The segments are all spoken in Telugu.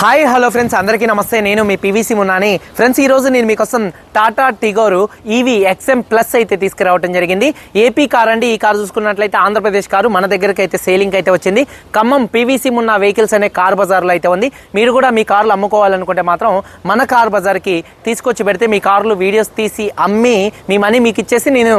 Hi hello friends. అందరికీ నమస్తే. నేను మీ పీవీసీ మున్నాని. ఫ్రెండ్స్ ఈరోజు నేను మీకోసం Tata Tigor EV XM plus అయితే తీసుకురావడం జరిగింది. ఏపీ కార్ అండి. ఈ కారు చూసుకున్నట్లయితే ఆంధ్రప్రదేశ్ కారు మన దగ్గరికి అయితే సేలింగ్ అయితే వచ్చింది. ఖమ్మం పీవీసీ మున్న వెహికల్స్ అనే కార్ బజార్లో అయితే ఉంది. మీరు కూడా మీ కార్లు అమ్ముకోవాలనుకుంటే మాత్రం మన కార్ బజార్కి తీసుకొచ్చి పెడితే మీ కార్లు వీడియోస్ తీసి అమ్మి మీ మనీ మీకు ఇచ్చేసి నేను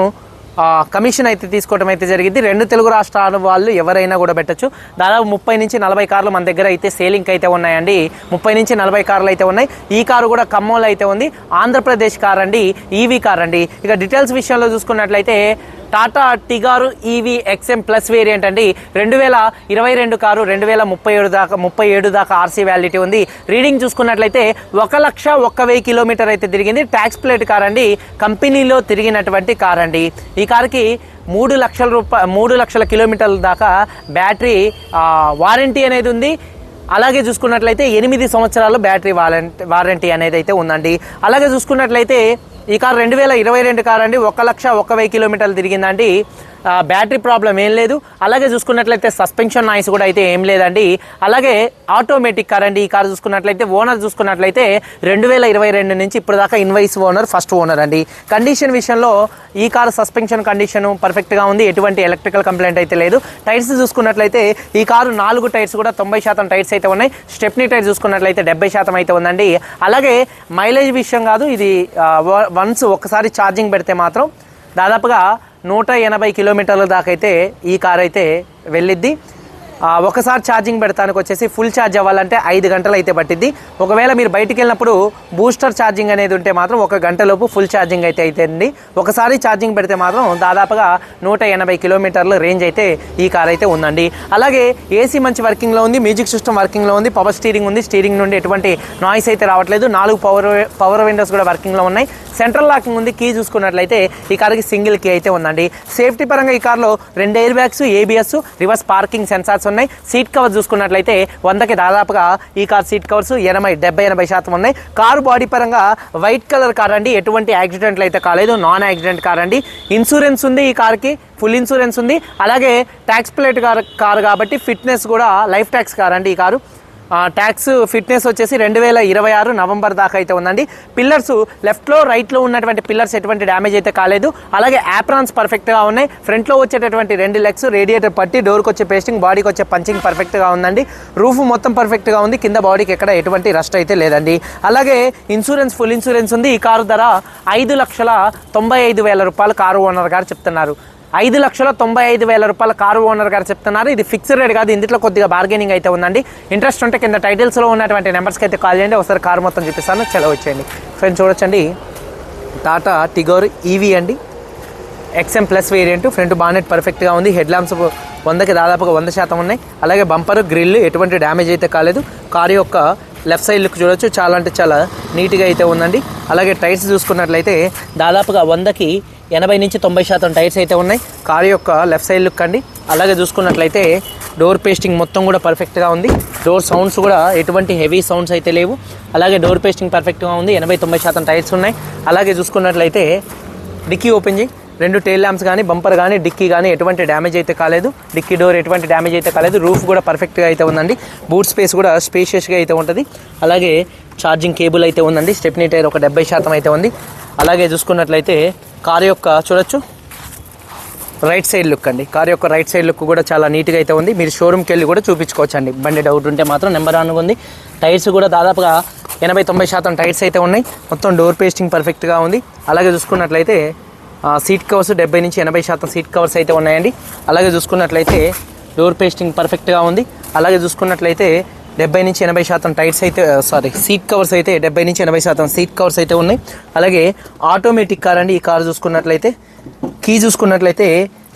కమిషన్ అయితే తీసుకోవడం అయితే జరిగింది. రెండు తెలుగు రాష్ట్రాల వాళ్ళు ఎవరైనా కూడా పెట్టచ్చు. దాదాపు ముప్పై నుంచి నలభై కార్లు మన దగ్గర అయితే సేలింగ్ అయితే ఉన్నాయండి. ముప్పై నుంచి నలభై కార్లు అయితే ఉన్నాయి. ఈ కారు కూడా ఖమ్మంలో అయితే ఉంది. ఆంధ్రప్రదేశ్ కార్ అండి ఈవీ కార్ అండి. ఇక డీటెయిల్స్ విషయంలో చూసుకున్నట్లయితే Tata Tigor EV XM plus variant అండి. రెండు వేల ఇరవై రెండు కారు రెండు వేల ముప్పై ఏడు దాకా ముప్పై ఏడు దాకా ఆర్సీ వ్యాలిటీ ఉంది. రీడింగ్ చూసుకున్నట్లయితే ఒక లక్ష ఒక్క వెయ్యి కిలోమీటర్ అయితే తిరిగింది. ట్యాక్స్ ప్లేట్ కార్ అండి. కంపెనీలో తిరిగినటువంటి కార్ అండి. ఈ కార్కి మూడు లక్షల రూపాయ మూడు లక్షల కిలోమీటర్ల దాకా బ్యాటరీ వారంటీ అనేది ఉంది. అలాగే చూసుకున్నట్లయితే ఎనిమిది సంవత్సరాలు బ్యాటరీ వారంటీ వారంటీ అనేది అయితే ఉందండి. అలాగే చూసుకున్నట్లయితే ఈ కార్ రెండు వేల ఇరవై రెండు కార్ అండి. ఒక లక్ష ఒక వెయ్యి కిలోమీటర్లు తిరిగిందండి. బ్యాటరీ ప్రాబ్లం ఏం లేదు. అలాగే చూసుకున్నట్లయితే సస్పెన్షన్ నాయిస్ కూడా అయితే ఏం లేదండి. అలాగే ఆటోమేటిక్ కార్ అండి. ఈ కార్ చూసుకున్నట్లయితే ఓనర్ చూసుకున్నట్లయితే రెండు వేల ఇరవై రెండు నుంచి ఇప్పుడు దాకా ఇన్వైస్ ఓనర్ ఫస్ట్ ఓనర్ అండి. కండిషన్ విషయంలో ఈ కార్ సస్పెన్షన్ కండిషన్ పర్ఫెక్ట్గా ఉంది. ఎటువంటి ఎలక్ట్రికల్ కంప్లైంట్ అయితే లేదు. టైర్స్ చూసుకున్నట్లయితే ఈ కారు నాలుగు టైర్స్ కూడా తొంభై శాతం టైర్స్ అయితే ఉన్నాయి. స్టెప్నీ టైర్ చూసుకున్నట్లయితే డెబ్బై శాతం అయితే ఉందండి. అలాగే మైలేజ్ విషయం కాదు. ఇది వన్స్ ఒకసారి ఛార్జింగ్ పెడితే మాత్రం దాదాపుగా నూట ఎనభై కిలోమీటర్ల దాకా అయితే ఈ కార్ అయితే వెళ్ళిద్ది. ఒకసారి ఛార్జింగ్ పెడతానికి వచ్చేసి ఫుల్ ఛార్జ్ అవ్వాలంటే ఐదు గంటలు అయితే పట్టిద్ది. ఒకవేళ మీరు బయటికి వెళ్ళినప్పుడు బూస్టర్ ఛార్జింగ్ అనేది ఉంటే మాత్రం ఒక గంటలోపు ఫుల్ ఛార్జింగ్ అయితే అవుతుంది ఒకసారి ఛార్జింగ్ పెడితే మాత్రం దాదాపుగా నూట ఎనభై కిలోమీటర్ల రేంజ్ అయితే ఈ కార్ అయితే ఉందండి. అలాగే ఏసీ మంచి వర్కింగ్లో ఉంది మ్యూజిక్ సిస్టమ్ వర్కింగ్లో ఉంది పవర్ స్టీరింగ్ ఉంది. స్టీరింగ్ నుండి ఎటువంటి నాయిస్ అయితే రావట్లేదు. నాలుగు పవర్ పవర్ విండోస్ కూడా వర్కింగ్లో ఉన్నాయి. సెంట్రల్ లాకింగ్ ఉంది కీ చూసుకున్నట్లయితే ఈ కార్కి సింగిల్ కీ అయితే ఉందండి. సేఫ్టీ పరంగా ఈ కార్లో రెండు air bags ABS reverse parking sensors ఉన్నాయి సీట్ కవర్ చూసుకున్నట్లయితే వందకి దాదాపుగా ఈ కార్ సీట్ కవర్స్ ఎనభై డెబ్బై ఎనభై శాతం ఉన్నాయి. కారు బాడీ పరంగా వైట్ కలర్ కార్ అండి. ఎటువంటి యాక్సిడెంట్లు అయితే కాలేదు. నాన్ యాక్సిడెంట్ కార్ అండి. ఇన్సూరెన్స్ ఉంది ఈ కార్కి. ఫుల్ ఇన్సూరెన్స్ ఉంది. అలాగే ట్యాక్స్ ప్లేట్ కార్ కారు కాబట్టి ఫిట్నెస్ కూడా లైఫ్ ట్యాక్స్ కార్ అండి ఈ కారు. ట్యాక్స్ ఫిట్నెస్ వచ్చేసి రెండు వేల ఇరవై ఆరు నవంబర్ దాకా అయితే ఉందండి. పిల్లర్స్ లెఫ్ట్లో రైట్లో ఉన్నటువంటి పిల్లర్స్ ఎటువంటి డ్యామేజ్ అయితే కాలేదు. అలాగే యాప్రాన్స్ పర్ఫెక్ట్గా ఉన్నాయి. ఫ్రంట్లో వచ్చేటటువంటి రెండు లెగ్స్ రేడియేటర్ పట్టి డోర్కి వచ్చే పేస్టింగ్ బాడీకి వచ్చే పంచింగ్ పర్ఫెక్ట్గా ఉందండి. రూఫ్ మొత్తం పర్ఫెక్ట్గా ఉంది. కింద బాడీకి ఎక్కడ ఎటువంటి రస్ట్ అయితే లేదండి. అలాగే ఇన్సూరెన్స్ ఫుల్ ఇన్సూరెన్స్ ఉంది. ఈ కారు ధర ఐదు లక్షల తొంభై ఐదు వేల రూపాయలు కారు ఓనర్ గారు చెప్తున్నారు. ఐదు లక్షల తొంభై ఐదు వేల రూపాయల కారు ఓనర్ గారు చెప్తున్నారు. ఇది ఫిక్స్డ్ రేట్ కాదు ఇందులో కొద్దిగా బార్గెనింగ్ అయితే ఉందండి. ఇంట్రెస్ట్ ఉంటే కింద టైటిల్స్లో ఉన్నటువంటి నెంబర్స్కి అయితే కాల్ చేయండి. ఒకసారి కారు మొత్తం చూపిస్తాను చెలవు వచ్చేయండి ఫ్రెండ్స్ చూడొచ్చండి. టాటా టిగోర్ ఈవీ అండి. XM plus variant front bonnet పర్ఫెక్ట్గా ఉంది. హెడ్ ల్యాంప్స్ వందకి దాదాపుగా వంద శాతం ఉన్నాయి. అలాగే బంపర్ గ్రిల్ ఎటువంటి డ్యామేజ్ అయితే కాలేదు. కారు యొక్క లెఫ్ట్ సైడ్ లుక్ చూడొచ్చు. చాలా అంటే చాలా నీట్గా అయితే ఉందండి. అలాగే టైర్స్ చూసుకున్నట్లయితే దాదాపుగా వందకి ఎనభై నుంచి తొంభై శాతం టైర్స్ అయితే ఉన్నాయి. కారు యొక్క లెఫ్ట్ సైడ్ లుక్ అండి. అలాగే చూసుకున్నట్లయితే డోర్ పేస్టింగ్ మొత్తం కూడా పర్ఫెక్ట్గా ఉంది. డోర్ సౌండ్స్ కూడా ఎటువంటి హెవీ సౌండ్స్ అయితే లేవు. అలాగే డోర్ పేస్టింగ్ పర్ఫెక్ట్గా ఉంది. ఎనభై తొంభై శాతం టైర్స్ ఉన్నాయి. అలాగే చూసుకున్నట్లయితే డిక్కీ ఓపెన్ చేయి. రెండు టైల్ ల్యాంప్స్ కానీ బంపర్ కానీ డిక్కీ కానీ ఎటువంటి డ్యామేజ్ అయితే కాలేదు. డిక్కీ డోర్ ఎటువంటి డ్యామేజ్ అయితే కాలేదు. రూఫ్ కూడా పర్ఫెక్ట్గా అయితే ఉందండి. బూట్ స్పేస్ కూడా స్పేషియస్గా అయితే ఉంటుంది. అలాగే ఛార్జింగ్ కేబుల్ అయితే ఉందండి. స్టెప్నీ టైర్ ఒక డెబ్బై శాతం అయితే ఉంది. అలాగే చూసుకున్నట్లయితే కార్ యొక్క చూడొచ్చు. రైట్ సైడ్ లుక్ అండి. కార్ యొక్క రైట్ సైడ్ లుక్ కూడా చాలా నీట్గా అయితే ఉంది. మీరు షోరూమ్కి వెళ్ళి కూడా చూపించుకోవచ్చు అండి బండి డౌట్ ఉంటే మాత్రం నెంబర్ ఆన్ ఉంది. టైర్స్ కూడా దాదాపుగా ఎనభై తొంభై శాతం టైర్స్ అయితే ఉన్నాయి. మొత్తం డోర్ పేస్టింగ్ పర్ఫెక్ట్గా ఉంది. అలాగే చూసుకున్నట్లయితే సీట్ కవర్స్ డెబ్బై నుంచి ఎనభై శాతం సీట్ కవర్స్ అయితే ఉన్నాయండి. అలాగే చూసుకున్నట్లయితే డోర్ పేస్టింగ్ పర్ఫెక్ట్గా ఉంది. అలాగే చూసుకున్నట్లయితే డెబ్బై నుంచి ఎనభై శాతం టైర్స్ అయితే సారీ సీట్ కవర్స్ అయితే డెబ్బై నుంచి ఎనభై శాతం సీట్ కవర్స్ అయితే ఉన్నాయి. అలాగే ఆటోమేటిక్ కార్ అండి ఈ కార్ చూసుకున్నట్లయితే కీ చూసుకున్నట్లయితే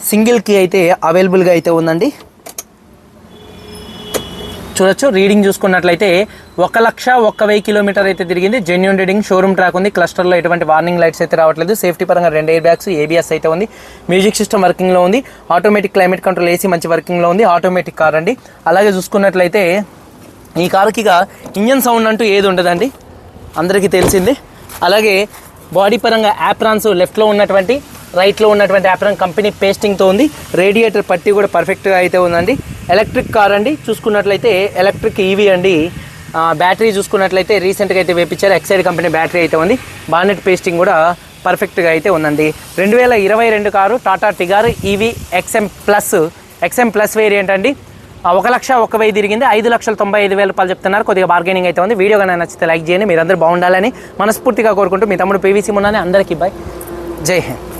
సింగిల్ కీ అయితే అవైలబుల్గా అయితే ఉందండి. చూడొచ్చు రీడింగ్ చూసుకున్నట్లయితే ఒక లక్ష ఒక్క వెయ్యి కిలోమీటర్ అయితే తిరిగింది. జెన్యున్ రీడింగ్ షోరూమ్ ట్రాక్ ఉంది. క్లస్టర్లో ఎటువంటి వార్నింగ్ లైట్స్ అయితే రావట్లేదు. సేఫ్టీ పరంగా రెండు ఎయిర్ బ్యాగ్స్ ఏబిఎస్ అయితే ఉంది. మ్యూజిక్ సిస్టమ్ వర్కింగ్లో ఉంది. ఆటోమేటిక్ క్లైమేట్ కంట్రోల్ ఏసీ మంచి వర్కింగ్లో ఉంది. ఆటోమేటిక్ కార్ అండి. అలాగే చూసుకున్నట్లయితే ఈ కారుకి ఇక ఇంజన్ సౌండ్ అంటూ ఏది ఉండదండి? అందరికీ తెలిసింది. అలాగే బాడీ పరంగా యాప్రాన్స్ లెఫ్ట్లో ఉన్నటువంటి రైట్లో ఉన్నటువంటి యాప్రాన్ కంపెనీ పేస్టింగ్తో ఉంది. రేడియేటర్ పట్టి కూడా పర్ఫెక్ట్గా అయితే ఉందండి. ఎలక్ట్రిక్ కార్ అండి. చూసుకున్నట్లయితే ఎలక్ట్రిక్ ఈవీ అండి. బ్యాటరీ చూసుకున్నట్లయితే రీసెంట్గా అయితే వేపించారు. ఎక్సైడ్ కంపెనీ బ్యాటరీ అయితే ఉంది. బానెట్ పేస్టింగ్ కూడా పర్ఫెక్ట్గా అయితే ఉందండి. రెండు వేల ఇరవై రెండు car Tata Tigor EV XM plus XM plus variant అండి. ఒక లక్ష ఒక వెయ్యి తిరిగింది. ఐదు లక్షల తొంభై ఐదు వేల రూపాయలు చెప్తున్నారు. కొద్దిగా బార్గెనింగ్ అయితే ఉంది. వీడియో కానీ నచ్చితే లైక్ చేయండి. మీరందరూ బాగుండాలని మనస్ఫూర్తిగా కోరుకుంటూ మీ తమ్ముడు పీవీసీ ఉన్నానే అందరికీ బాయ్ జై హింద్.